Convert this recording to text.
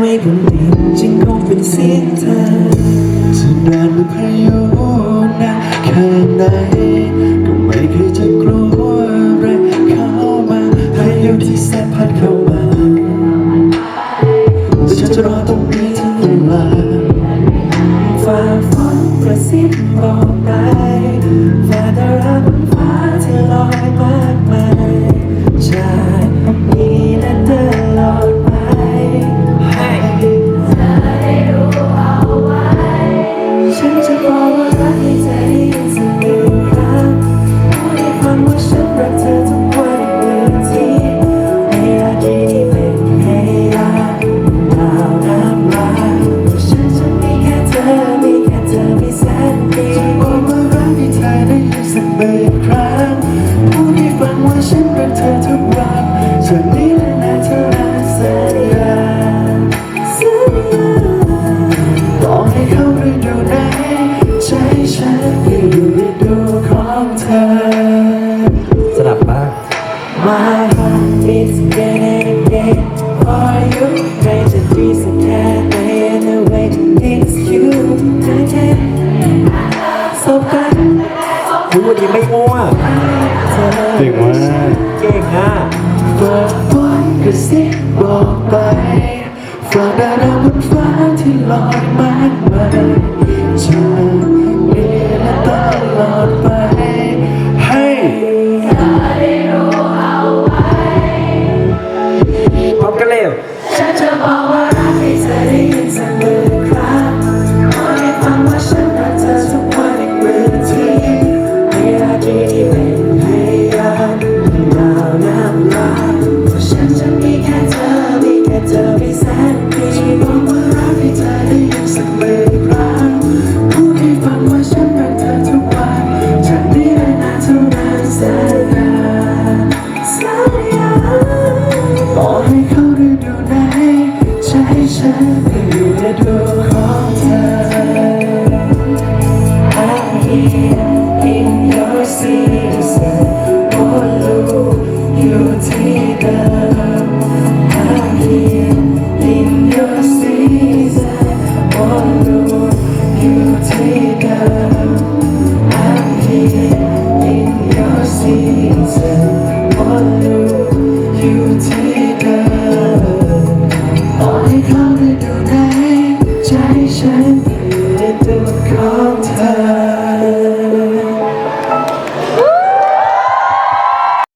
ไว้บนดินจึงคงเป็นเสียงเธอจะนานหรือพายุนะแค่ไหนก็ไม่เคยจะกลัว สักหนึ่งครั้งพูดให้ฟังว่าฉันรักเธอทุกวันจากนี้และนานเท่านานสัญญาสัญญาต่อให้เขาฤดูไหนใจฉันก็อยู่ฤดูของเธอสลับบ้าง My heart is getting again for you ใครจะดีสักแค่ไหน anyway it's you พูดยังไม่ง่วงเธอเก่งมากเก่งอะฝากฝนกระซิบบอกไปฝากดาวดาวบนฟ้าที่ลอยมากมาย ให้ฉันไปอยู่ในดวงของเธอ I'm here in your season วนลูกอยู่ที่เดิม shine into a car.